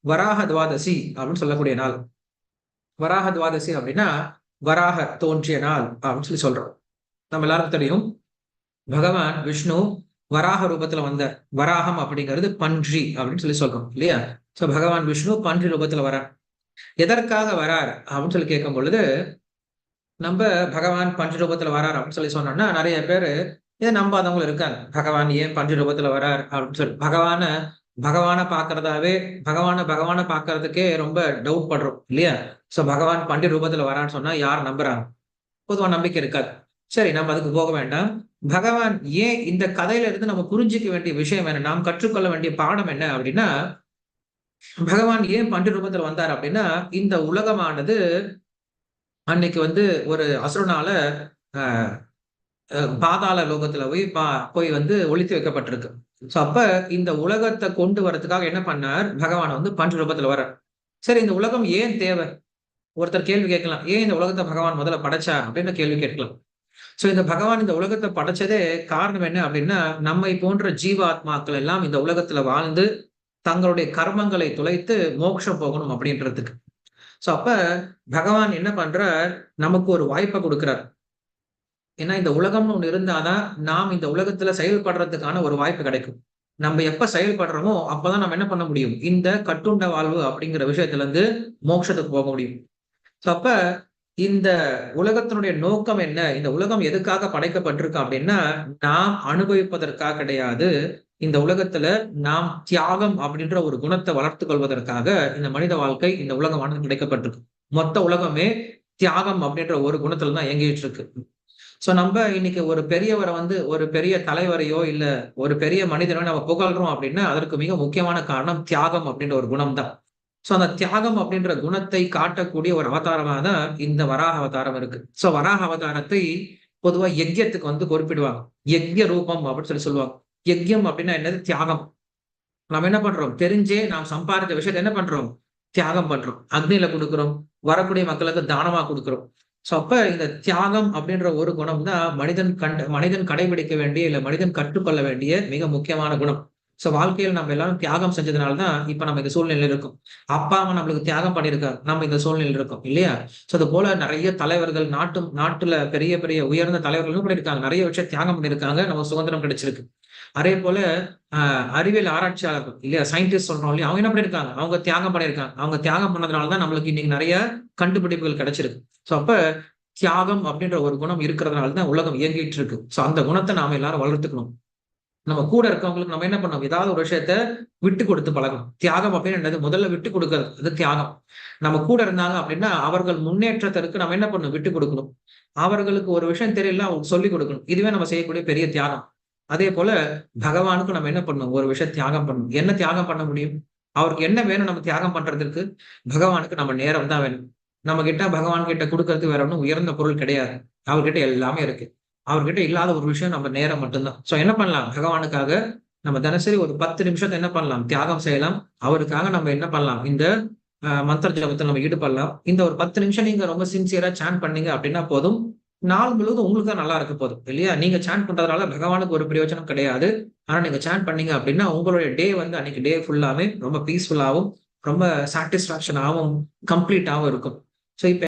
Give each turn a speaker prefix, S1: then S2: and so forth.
S1: வராக துவாதசி அப்படின்னு சொல்லக்கூடிய நாள். வராக துவாதசி அப்படின்னா வராக தோன்றிய நாள் அப்படின்னு சொல்லி சொல்றோம். நம்ம எல்லாருக்கும் தெரியும் பகவான் விஷ்ணு வராக ரூபத்துல வந்த வராகம் அப்படிங்கிறது பன்றி அப்படின்னு சொல்லி சொல்றோம் இல்லையா? சோ பகவான் விஷ்ணு பன்றி ரூபத்துல வரார். எதற்காக வரார் அப்படின்னு சொல்லி கேட்கும் பொழுது நம்ம பகவான் பஞ்ச ரூபத்துல வரார் அப்படின்னு சொல்லி சொன்னோம்னா நிறைய பேர் இதை நம்பாதவங்களும் இருக்காங்க. பகவான் ஏன் பஞ்ச ரூபத்துல வரார் அப்படின்னு சொல்லி. பகவான பகவானை பார்க்கறதாவே பகவானை பகவானை பார்க்கறதுக்கே ரொம்ப டவுட் படுறோம் இல்லையா? ஸோ பகவான் பண்டி ரூபத்தில் வரான்னு சொன்னால் யார் நம்புறாங்க? பொதுவாக நம்பிக்கை இருக்காது. சரி நம்ம அதுக்கு போக வேண்டாம். பகவான் ஏன் இந்த கதையில இருந்து நம்ம புரிஞ்சிக்க வேண்டிய விஷயம் என்ன? நாம் கற்றுக்கொள்ள வேண்டிய பாடம் என்ன அப்படின்னா பகவான் ஏன் பண்டி ரூபத்தில் வந்தார் அப்படின்னா இந்த உலகமானது அன்னைக்கு வந்து ஒரு அசுரனால பாதாள லோகத்துல போய் பா போய் வந்து ஒழித்து வைக்கப்பட்டிருக்கு. சோ அப்ப இந்த உலகத்தை கொண்டு வரதுக்காக என்ன பண்ணார்? பகவான் வந்து பஞ்ச ரூபத்துல வர சரி இந்த உலகம் ஏன் தேவை? ஒருத்தர் கேள்வி கேட்கலாம். ஏன் இந்த உலகத்தை பகவான் முதல்ல படைச்சா? அப்படின்னு கேள்வி கேட்கலாம். சோ இந்த பகவான் இந்த உலகத்தை படைச்சதே காரணம் என்ன அப்படின்னா நம்மை போன்ற ஜீவாத்மாக்கள் எல்லாம் இந்த உலகத்துல வாழ்ந்து தங்களுடைய கர்மங்களை துளைத்து மோட்சம் போகணும் அப்படின்றதுக்கு. சோ அப்ப பகவான் என்ன பண்றார்? நமக்கு ஒரு வாய்ப்பை கொடுக்கிறார். ஏன்னா இந்த உலகம்னு ஒண்ணு இருந்தாதான் நாம் இந்த உலகத்துல செயல்படுறதுக்கான ஒரு வாய்ப்பு கிடைக்கும். நம்ம எப்ப செயல்படுறோமோ அப்பதான் நம்ம என்ன பண்ண முடியும்? இந்த கட்டுண்ட வாழ்வு அப்படிங்கிற விஷயத்துல இருந்து மோட்சத்துக்கு போக முடியும். ஸோ அப்ப இந்த உலகத்தினுடைய நோக்கம் என்ன? இந்த உலகம் எதுக்காக படைக்கப்பட்டிருக்கு அப்படின்னா நாம் அனுபவிப்பதற்காக கிடையாது இந்த உலகத்துல நாம் தியாகம் அப்படின்ற ஒரு குணத்தை வளர்த்து கொள்வதற்காக இந்த மனித வாழ்க்கை இந்த உலகமானது கிடைக்கப்பட்டிருக்கு மொத்த உலகமே தியாகம் அப்படின்ற ஒரு குணத்துல தான் இயங்கிட்டு இருக்கு. ஸோ நம்ம இன்னைக்கு ஒரு பெரியவரை வந்து ஒரு பெரிய தலைவரையோ இல்ல ஒரு பெரிய மனிதனோ நம்ம புகழ்றோம் அப்படின்னா அதற்கு மிக முக்கியமான காரணம் தியாகம் அப்படின்ற ஒரு குணம் தான் ஸோ அந்த தியாகம் அப்படின்ற குணத்தை காட்டக்கூடிய ஒரு அவதாரமாக தான் இந்த வராக அவதாரம் இருக்கு. ஸோ வராக அவதாரத்தை பொதுவாக யஜ்யத்துக்கு வந்து குறிப்பிடுவாங்க. யஜ்ய ரூபம் அப்படின்னு சொல்லி சொல்லுவாங்க. யஜ்யம் அப்படின்னா என்னது? தியாகம். நம்ம என்ன பண்றோம்? தெரிஞ்சே நாம் சம்பாதித்த விஷயத்தை என்ன பண்றோம்? தியாகம் பண்றோம். அக்னியில கொடுக்குறோம். வரக்கூடிய மக்களுக்கு தானமா கொடுக்குறோம். ஸோ அப்ப இந்த தியாகம் அப்படின்ற ஒரு குணம் தான் மனிதன் கண்டு மனிதன் கடைபிடிக்க வேண்டிய இல்லை மனிதன் கற்றுக்கொள்ள வேண்டிய மிக முக்கியமான குணம். ஸோ வாழ்க்கையில் நம்ம எல்லாரும் தியாகம் செஞ்சதுனால தான் இப்போ நம்ம இந்த சூழ்நிலையில் இருக்கோம். அப்பா அம்மா நம்மளுக்கு தியாகம் பண்ணியிருக்காங்க. நம்ம இந்த சூழ்நிலையில் இருக்கோம். இல்லையா? ஸோ அது போல நிறைய தலைவர்கள் நாட்டு நாட்டுல பெரிய பெரிய உயர்ந்த தலைவர்களும் பண்ணியிருக்காங்க நிறைய விஷயம் தியாகம் பண்ணியிருக்காங்க. நம்ம சுதந்திரம் கிடைச்சிருக்கு. அதே போல அறிவியல் ஆராய்ச்சியாளர்கள் இல்லையா சயின்டிஸ்ட் சொல்றோம் இல்லையா அவங்க என்ன பண்ணிருக்காங்க அவங்க தியாகம் பண்ணியிருக்காங்க. அவங்க தியாகம் பண்ணதுனாலதான் நம்மளுக்கு இன்னைக்கு நிறைய கண்டுபிடிப்புகள் கிடைச்சிருக்கு. சோ அப்ப தியாகம் அப்படின்ற ஒரு குணம் இருக்கிறதுனால தான் உலகம் இயங்கிட்டு இருக்கு. சோ அந்த குணத்தை நாம எல்லாரும் வளர்த்துக்கணும். நம்ம கூட இருக்கவங்களுக்கு நம்ம என்ன பண்ணணும்? ஏதாவது ஒரு விஷயத்த விட்டு கொடுத்து பழகணும். தியாகம் அப்படின்னு என்னது? முதல்ல விட்டு கொடுக்கறது. அது தியாகம். நம்ம கூட இருந்தாங்க அப்படின்னா அவர்கள் முன்னேற்றத்திற்கு நம்ம என்ன பண்ணணும்? விட்டு கொடுக்கணும். அவர்களுக்கு ஒரு விஷயம் தெரியல அவங்களுக்கு சொல்லிக் கொடுக்கணும். இதுவே நம்ம செய்யக்கூடிய பெரிய தியாகம். அதே போல பகவானுக்கு நம்ம என்ன பண்ணணும்? ஒரு விஷயம் தியாகம் பண்ணணும். என்ன தியாகம் பண்ண முடியும்? அவருக்கு என்ன வேணும் நம்ம தியாகம் பண்றதுக்கு? பகவானுக்கு நம்ம நேரம் தான் வேணும். நம்ம கிட்ட பகவான் கிட்ட கொடுக்கறதுக்கு வேற ஒன்றும் உயர்ந்த பொருள் கிடையாது. அவர்கிட்ட எல்லாமே இருக்கு. அவர்கிட்ட இல்லாத ஒரு விஷயம் நம்ம நேரம் மட்டும்தான். சோ என்ன பண்ணலாம்? பகவானுக்காக நம்ம தினசரி ஒரு பத்து நிமிஷத்தை என்ன பண்ணலாம்? தியாகம் செய்யலாம். அவருக்காக நம்ம என்ன பண்ணலாம்? இந்த மந்திர ஜபத்தில் நம்ம ஈடுபடலாம். இந்த ஒரு பத்து நிமிஷம் நீங்க ரொம்ப சின்சியரா சான் பண்ணீங்க அப்படின்னா போதும். நாள் முழுவதும் உங்களுக்கு தான் நல்லா இருக்க போதும் இல்லையா? நீங்க சான் பண்றதுனால பகவானுக்கு ஒரு பிரயோஜனம் கிடையாது. ஆனா நீங்க சான் பண்ணீங்க அப்படின்னா உங்களுடைய டே வந்து அன்னைக்கு டே ஃபுல்லாவே ரொம்ப பீஸ்ஃபுல்லாகவும் ரொம்ப சாட்டிஸ்பாக்சனாகவும் கம்ப்ளீட்டாகவும் இருக்கும். ஸோ இப்போ